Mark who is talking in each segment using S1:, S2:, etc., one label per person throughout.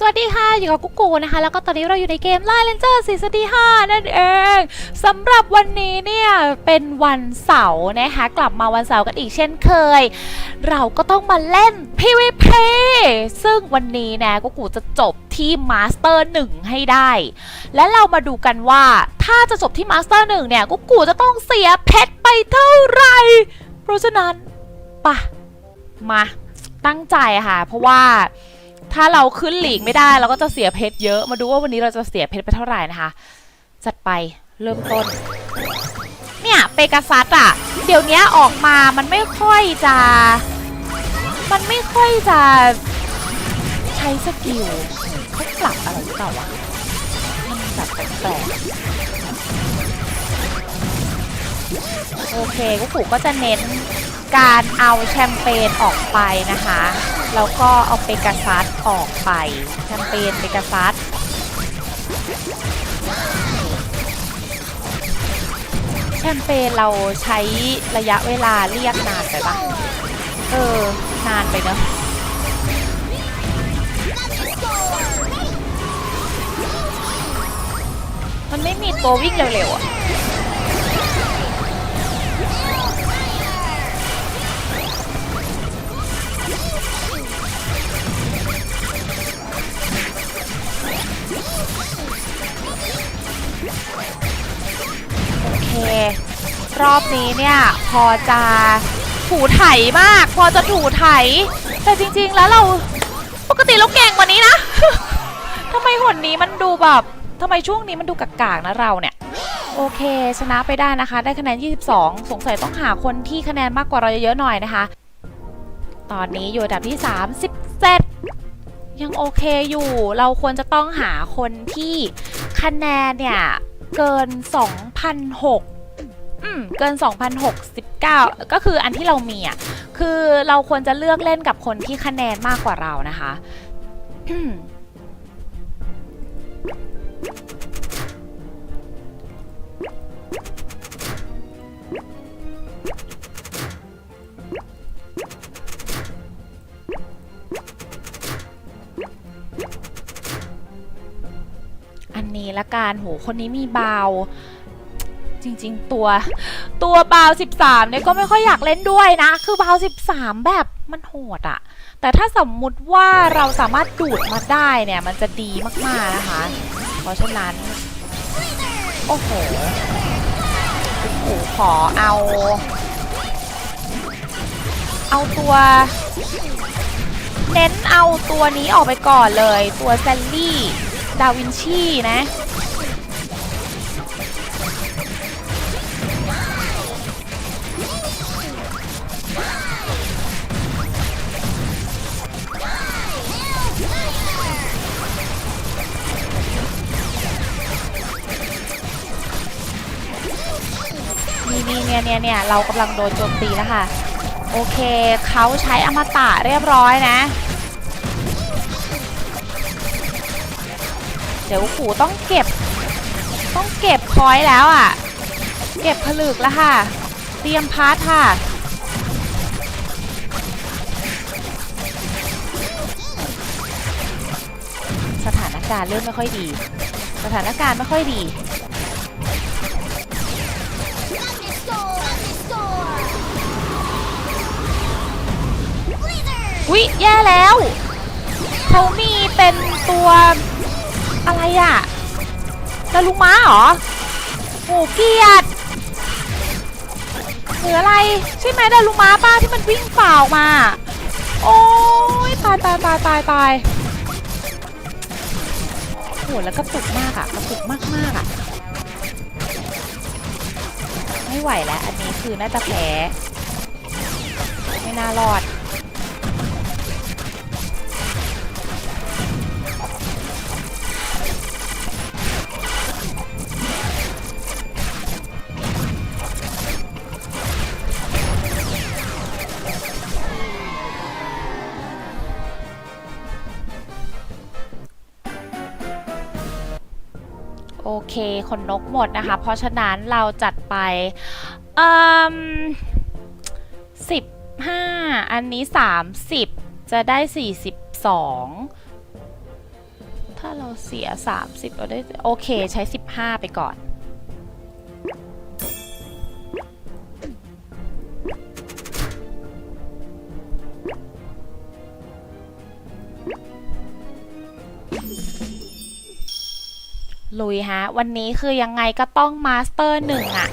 S1: สวัสดีค่ะ อยู่กับกุ๊กกูนะคะ แล้วก็ตอนนี้เราอยู่ในเกมไล่เลนเจอร์ซีซั่นที่5นั่นเองสำหรับวันนี้เนี่ยเป็นวันเสาร์นะคะกลับมาวันเสาร์กันอีกเช่นเคย เราก็ต้องมาเล่น PVP ซึ่งวันนี้นะกุ๊กกูจะจบที่มาสเตอร์1ให้ได้ และเรามาดูกันว่าถ้าจะจบที่มาสเตอร์1เนี่ยกุ๊กกูจะต้องเสียเพชรไปเท่าไหร่ เพราะฉะนั้นปะมาตั้งใจค่ะ เพราะว่า ถ้าเราขึ้นหลีกไม่ได้เราก็จะเสียเพชรเยอะ มาดูว่าวันนี้เราจะเสียเพชรไปเท่าไหร่นะคะ จัดไปเริ่มต้น เนี่ยเปกาซัสอะเดี๋ยวนี้ออกมามันไม่ค่อยจะ มันไม่ค่อยจะใช้สกิลเขาปรับอะไรหรือเปล่าวะมันแบบแปลกโอเคกุ๊กกูก็จะเน้น การเอาแชมเปญออกไปนะคะ แล้วก็เอาเปกาซัสออกไป แชมเปญเปกาซัสแชมเปญเราใช้ระยะเวลาเรียกนานไปปะเออ นานไปเนอะมันไม่มีตัววิ่งเร็วๆอะ เค รอบนี้เนี่ยพอจะถูไถมาก พอจะถูไถ แต่จริง ๆ แล้วเราปกติเราเก่งกว่านี้นะทำไมหนนี้มันดูแบบทำไมช่วงนี้มันดูกากๆนะเราเนี่ย โอเค ชนะไปได้นะคะ ได้คะแนน 22 สงสัยต้องหาคนที่คะแนนมากกว่าเราเยอะๆหน่อยนะคะ ตอนนี้อยู่อันดับที่ 37 ยังโอเคอยู่ เราควรจะต้องหาคนที่คะแนนเนี่ย เกิน 2,006อืมเกิน 2,069 ก็คืออันที่เรามีอะ คือเราควรจะเลือกเล่นกับคนที่คะแนนมากกว่าเรานะคะ ละกันโหคนนี้มีบาวจริง ๆ ตัวตัวบาว 13เนี่ยก็ไม่ค่อยอยากเล่นด้วยนะ คือบาว 13 แบบมันโหดอะแต่ถ้าสมมุติว่าเราสามารถดูดมาได้เนี่ย มันจะดีมาก ๆ นะคะ เพราะฉะนั้น โอ้โหโอ้โหขอเอา เอาตัว เน้นเอาตัวนี้ออกไปก่อนเลย ตัวแซลลี่ ดาวินชีนะ นี่นี่เนี่ยเนี่ยเนี่ยเรากำลังโดนโจมตีแล้วค่ะ โอเคเขาใช้อมตะเรียบร้อยนะ เดี๋ยวขู่ต้องเก็บ ต้องเก็บพอยแล้วอะ เก็บผลึกแล้วค่ะ เตรียมพาร์ทค่ะ สถานการณ์เริ่มไม่ค่อยดี สถานการณ์ไม่ค่อยดีอุ๊ยแย่แล้ว เขามีเป็นตัว อะไรอะดารุม้าเหรอโหเกียดหรืออะไรใช่ไหมดารุม้าป้าที่มันวิ่งฝ่าออกมา โอ้ยตายตายตายตายตายโหแล้วกระตุกมากอะกระตุกมากมากอะไม่ไหวแล้ว อันนี้คือน่าจะแพ้ไม่น่ารอด ขนนกหมดนะคะ เพราะฉะนั้นเราจัดไปอืมสิบห้าอันนี้สามสิบจะได้สี่สิบสองถ้าเราเสีย30เราได้โอเคใช้15ไปก่อน ลุยฮะ วันนี้คือยังไงก็ต้องมาสเตอร์หนึ่งอะ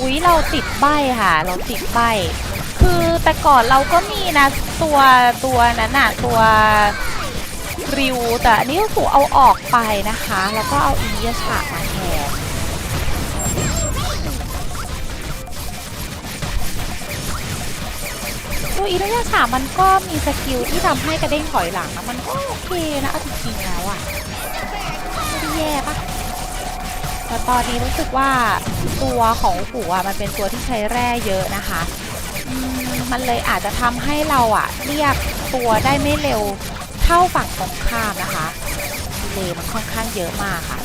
S1: อุ้ยเราติดใบค่ะ เราติดใบ แต่ก่อนเราก็มีนะตัวตัวนั้นน่ะตัวริวแต่อันนี้ก็ถูกเอาออกไปนะคะ แล้วก็เอาอีเยฉากมาแทนตัวอีเยฉากมันก็มีสกิลที่ทำให้กระเด้งถอยหลังนะมันก็โอเคนะเอาจริงๆแล้วอะไม่ได้แย่ปะแต่ตอนนี้รู้สึกว่าตัวของหูอะมันเป็นตัวที่ใช้แร่เยอะนะคะอื มันเลยอาจจะทำให้เราอะเรียกตัวได้ไม่เร็วเท่าฝั่งตรงข้ามนะคะเลยมันค่อนข้างเยอะมากค่ะ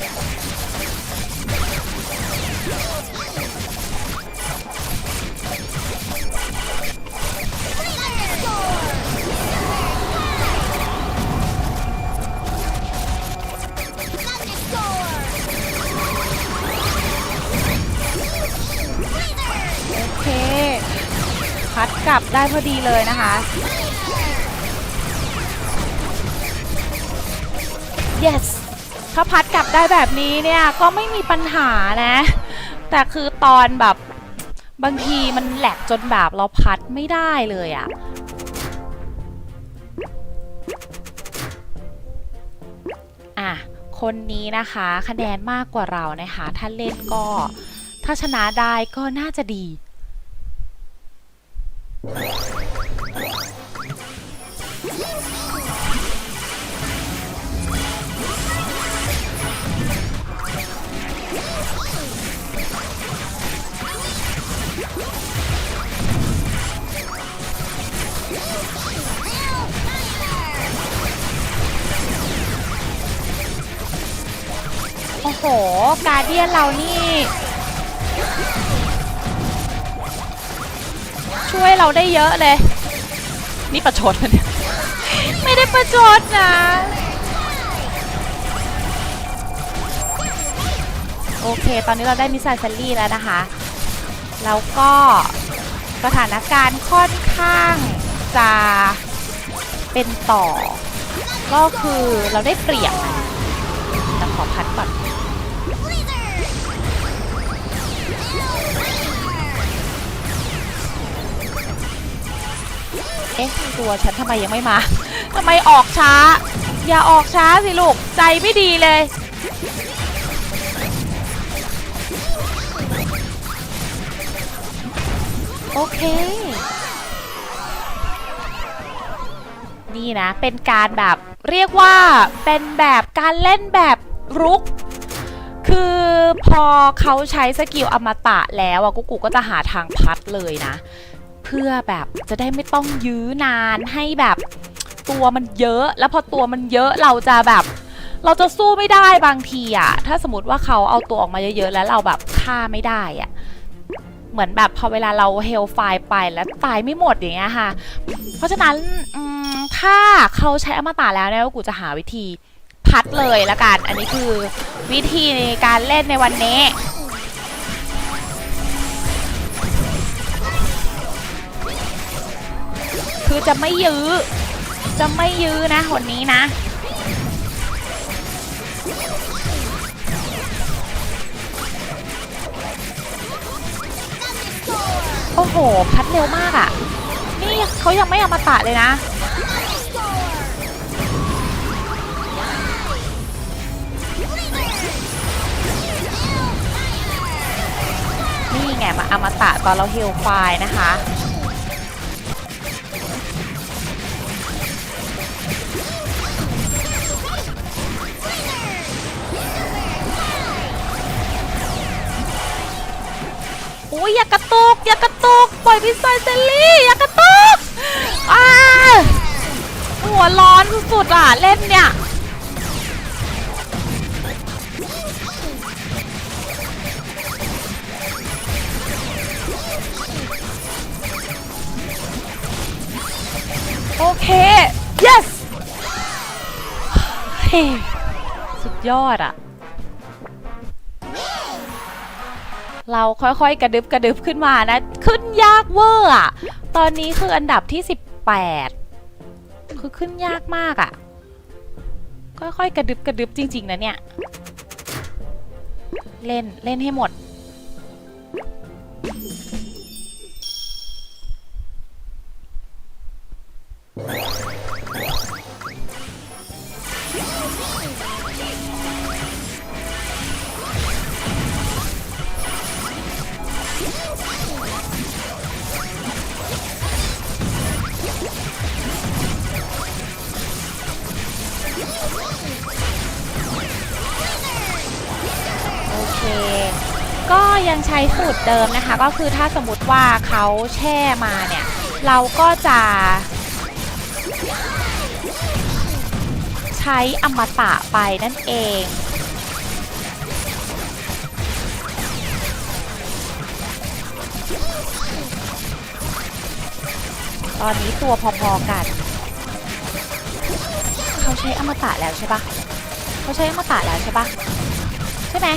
S1: โอเค พัดกลับได้พอดีเลยนะคะ yes ถ้าพัดกลับได้แบบนี้เนี่ยก็ไม่มีปัญหานะ แต่คือตอนแบบบางทีมันแหลกจนแบบเราพัดไม่ได้เลยอะอะ คนนี้นะคะคะแนนมากกว่าเรานะคะ ถ้าเล่นก็ถ้าชนะได้ก็น่าจะดี โอ้โห การเดียนเรานี่ ช่วยเราได้เยอะเลย นี่ประชดปะเนี่ยไม่ได้ประชดนะโอเค ตอนนี้เราได้มิสไซล์เซลลี่แล้วนะคะ แล้วก็สถานการณ์ค่อนข้างจะเป็นต่อ ก็คือเราได้เปรียบแต่ขอพัดก่อน เอ๊ะตัวฉันทำไมยังไม่มาทำไมออกช้า อย่าออกช้าสิลูก ใจไม่ดีเลย โอเค นี่นะ เป็นการแบบเรียกว่าเป็นแบบการเล่นแบบรุกคือพอเขาใช้สกิลอมตะแล้วอะกุ๊กกุ๊กก็จะหาทางพัดเลยนะ พื่อแบบจะได้ไม่ต้องยื้อนานให้แบบตัวมันเยอะ แล้วพอตัวมันเยอะเราจะแบบ เราจะสู้ไม่ได้บางทีอะถ้าสมมติว่าเขาเอาตัวออกมาเยอะๆแล้วเราแบบฆ่าไม่ได้อะเหมือนแบบพอเวลาเราเฮลไฟไปแล้วตายไม่หมดอย่างเงี้ยค่ะ เพราะฉะนั้นถ้าเขาใช้อมตะแล้วเนี่ยกูจะหาวิธีพัดเลยละกัน อันนี้คือวิธีในการเล่นในวันนี้ คือจะไม่ยื้อ จะไม่ยื้อนะคนนี้นะ โอ้โห พัดเร็วมากอะ่ะ นี่เขายังไม่อมาตะเลยนะนี่ไงมาอมตะตอนเราเฮลไฟล์นะคะ อุ้ยอย่ากระตุกปล่อยพี่ไซเซลลี่อย่ากระตุกอ้าหัวร้อนสุดๆอะเล่นเนี่ยโอเค yes เฮ้สุดยอดอะ เราค่อยๆ กระดึบกระดึบขึ้นมานะ ขึ้นยากเวอร์อะตอนนี้คืออันดับที่ 18 คือขึ้นยากมากอะค่อยๆ กระดึบกระดึบจริง ๆ นะเนี่ย เล่นเล่นให้หมด เดิมนะคะ ก็คือถ้าสมมติว่าเขาแช่มาเนี่ย เราก็จะ ใช้อมตะไปนั่นเองตอนนี้ตัวพอๆกัน เขาใช้อมตะแล้วใช่ปะเขาใช้อมตะแล้วใช่ปะใช่ไหม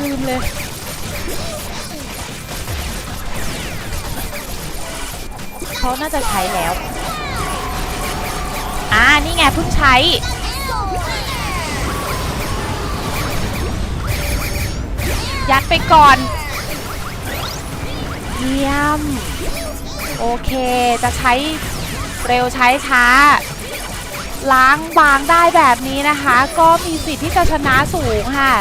S1: ลืมเลย เขาน่าจะใช้แล้ว อ่า นี่ไงเพิ่งใช้ ยัดไปก่อน เยี่ยม โอเค จะใช้เร็วใช้ช้า ล้างบางได้แบบนี้นะคะ ก็มีสิทธิ์ที่จะชนะสูงค่ะ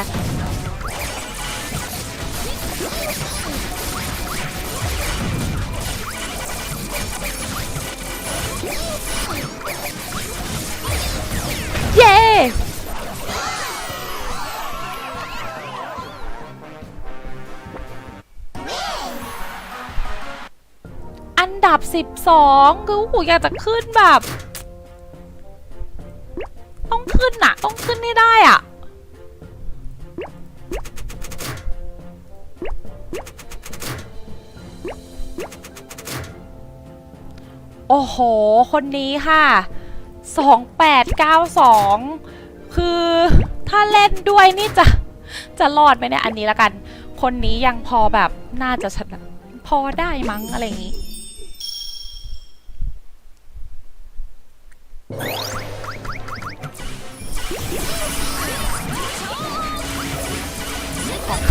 S1: อันดับ 12 คือโอ้โหอยากจะขึ้นแบบ ต้องขึ้นอะต้องขึ้นให้ได้อะโอ้โห คนนี้ค่ะ 2892 คือถ้าเล่นด้วยนี่จะ จะรอดไหมเนี่ย อันนี้ละกัน คนนี้ยังพอแบบน่าจะชนะพอได้มั้งอะไรอย่างนี้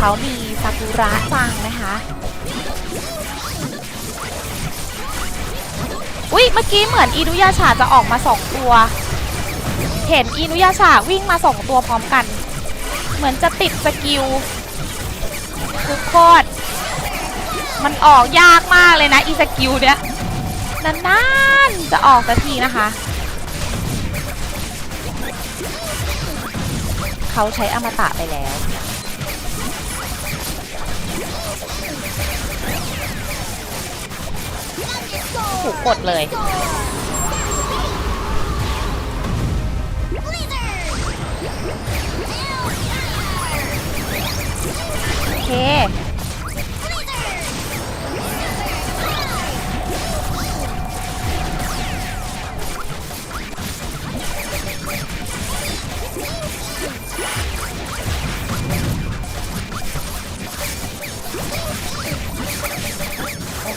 S1: เขามีซากุระจังนะคะ อุ๊ย เมื่อกี้เหมือนอินุยาชาจะออกมาสองตัว เห็นอินุยาชาวิ่งมาสองตัวพร้อมกัน เหมือนจะติดสกิลทุกโคตรมันออกยากมากเลยนะอีสกิลเนี้ยนานๆจะออกสักทีนะคะ เขาใช้อมตะไปแล้ว ถูกกดเลย โอเค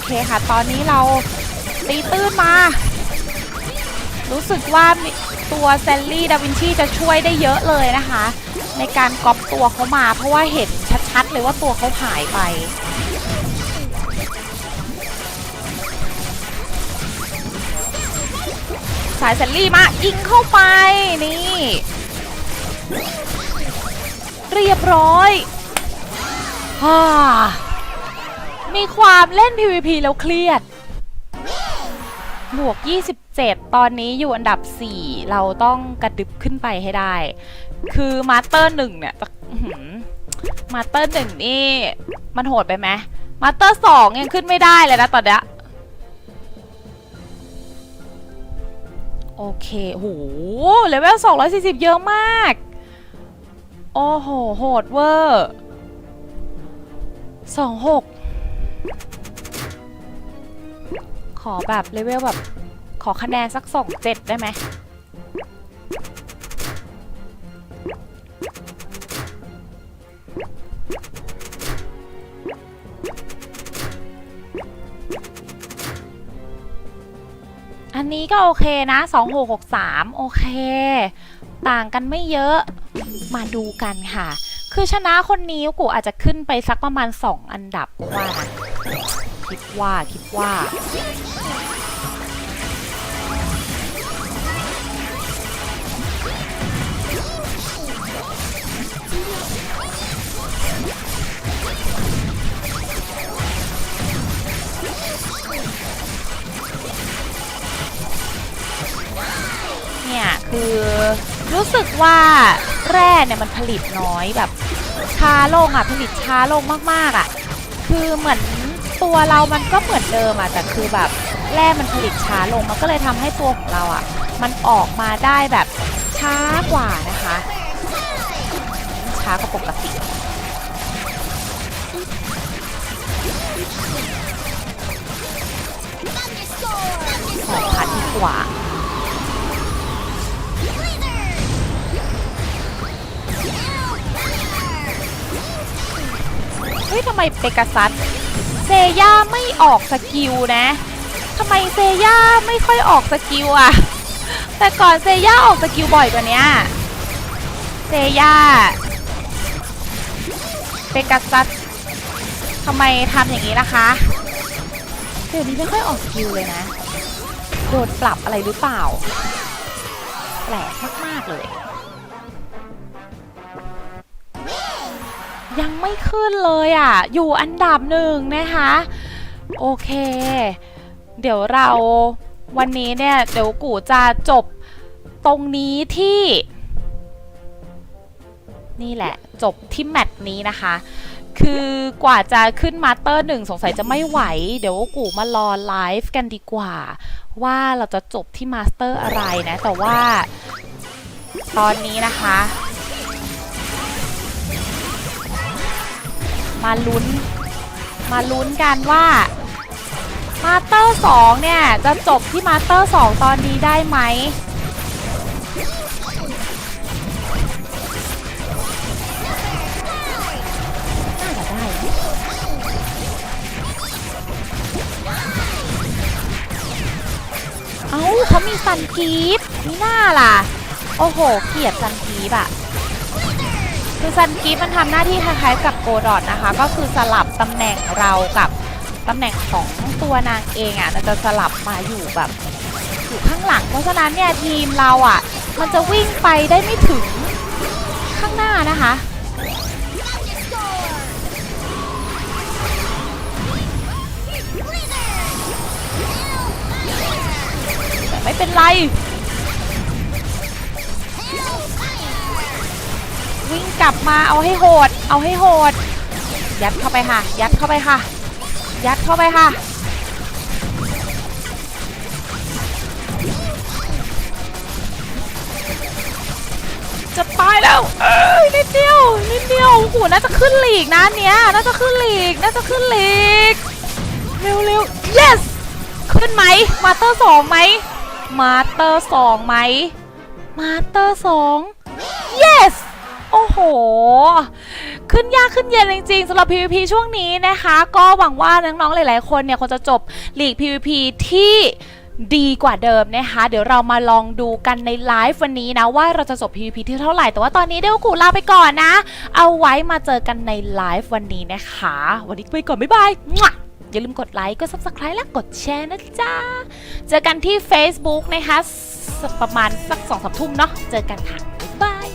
S1: เคค่ะ ตอนนี้เราตีตื้นมา รู้สึกว่าตัวแซลลี่ดาวินชีจะช่วยได้เยอะเลยนะคะ ในการก๊อปตัวเขามา เพราะว่าเห็นชัดๆเลยว่าตัวเขาหายไปสายแซลลี่มายิงเข้าไปนี่ เรียบร้อยฮ่า มีความเล่น PVP แล้วเครียด บวก 27 ตอนนี้อยู่อันดับ 4 เราต้องกระดึบขึ้นไปให้ได้ คือมาสเตอร์หนึ่งเนี่ยมาสเตอร์หนึ่งนี่ มันโหดไปไหมมาสเตอร์สองยังขึ้นไม่ได้เลยนะตอนเนี้ยโอเคโหเลเวล240 เยอะมาก โอ้โห โหดเวอร์ส องหกขอแบบเลเวลแบบ ขอคะแนนสักสองเจ็ดได้ไหมอันนี้ก็โอเคนะ 2663 โอเค ต่างกันไม่เยอะ มาดูกันค่ะ คือชนะคนนี้กูอาจจะขึ้นไปสักประมาณ 2 อันดับกว่านะ คิดว่าคิดว่า เนี่ยคือรู้สึกว่าแร่เนี่ยมันผลิตน้อยแบบช้าลงอะผลิตช้าลงมากๆอะ คือเหมือน ตัวเรามันก็เหมือนเดิมอะแต่คือแบบแร่มันผลิตช้าลงมันก็เลยทำให้ตัวของเราอะมันออกมาได้แบบช้ากว่านะคะ ช้ากว่าปกติขอพัดดีกว่าเฮ้ยทำไมเปกาซัส เซย่าไม่ออกสกิลนะทำไมเซย่าไม่ค่อยออกสกิลอะแต่ก่อนเซย่าออกสกิลบ่อยกว่านี้เซย่าเปกาซัสทำไมทำอย่างนี้นะคะเดี๋ยวนี้ไม่ค่อยออกสกิลเลยนะ โดนปรับอะไรหรือเปล่า แปลกมาก ๆ เลย ยังไม่ขึ้นเลยอะ อยู่อันดับหนึ่งนะคะ โอเค เดี๋ยวเราวันนี้เนี่ย เดี๋ยวกูจะจบตรงนี้ที่ นี่แหละ จบที่แมตช์นี้นะคะ คือกว่าจะขึ้นมาสเตอร์หนึ่งสงสัยจะไม่ไหว เดี๋ยวกูมารอไลฟ์กันดีกว่า ว่าเราจะจบที่มาสเตอร์อะไรนะ แต่ว่าตอนนี้นะคะ มาลุ้น มาลุ้นกันว่ามาสเตอร์สองเนี่ย จะจบที่มาสเตอร์สองตอนนี้ได้ไหม น่าจะได้ เอ้าเขามีซันกีฟนี่น่าล่ะ โอ้โห เกลียดซันกีฟอะ คือซันกีฟมันทำหน้าที่คล้ายๆกับโกดอดนะคะ ก็คือสลับตำแหน่งเรากับตำแหน่งของตัวนางเองอะ่ะมันจะสลับมาอยู่แบบอยู่ข้างหลัง เพราะฉะนั้นเนี่ยทีมเราอะ่ะ มันจะวิ่งไปได้ไม่ถึงข้างหน้านะคะแต่ไม่เป็นไร วิ่งกลับมาเอาให้โหด เอาให้โหด ยัดเข้าไปค่ะ ยัดเข้าไปค่ะ ยัดเข้าไปค่ะ จะตายแล้ว เอ้ยนิดเดียวนิดเดียวโอ้โหน่าจะขึ้นหลีกนะเนี้ยน่าจะขึ้นหลีกน่าจะขึ้นหลีกเร็วเร็ว yes ขึ้นไหมมาสเตอร์สองไหมมาสเตอร์สองไหมมาสเตอร์สอง yes โอ้โห ขึ้นยากขึ้นเย็นจริงๆสำหรับ PVP ช่วงนี้นะคะ ก็หวังว่าน้องๆหลายๆคนเนี่ยคงจะจบลีก PVP ที่ดีกว่าเดิมนะคะ เดี๋ยวเรามาลองดูกันในไลฟ์วันนี้นะว่าเราจะจบ PVP ที่เท่าไหร่ แต่ว่าตอนนี้เดี๋ยวกูลาไปก่อนนะ เอาไว้มาเจอกันในไลฟ์วันนี้นะคะ วันนี้ไปก่อน บ๊ายบาย อย่าลืมกดไลค์ กด subscribe และกดแชร์นะจ๊ะ เจอกันที่ Facebook นะคะ ประมาณสักสองสามทุ่มเนาะ เจอกันค่ะ บ๊ายบาย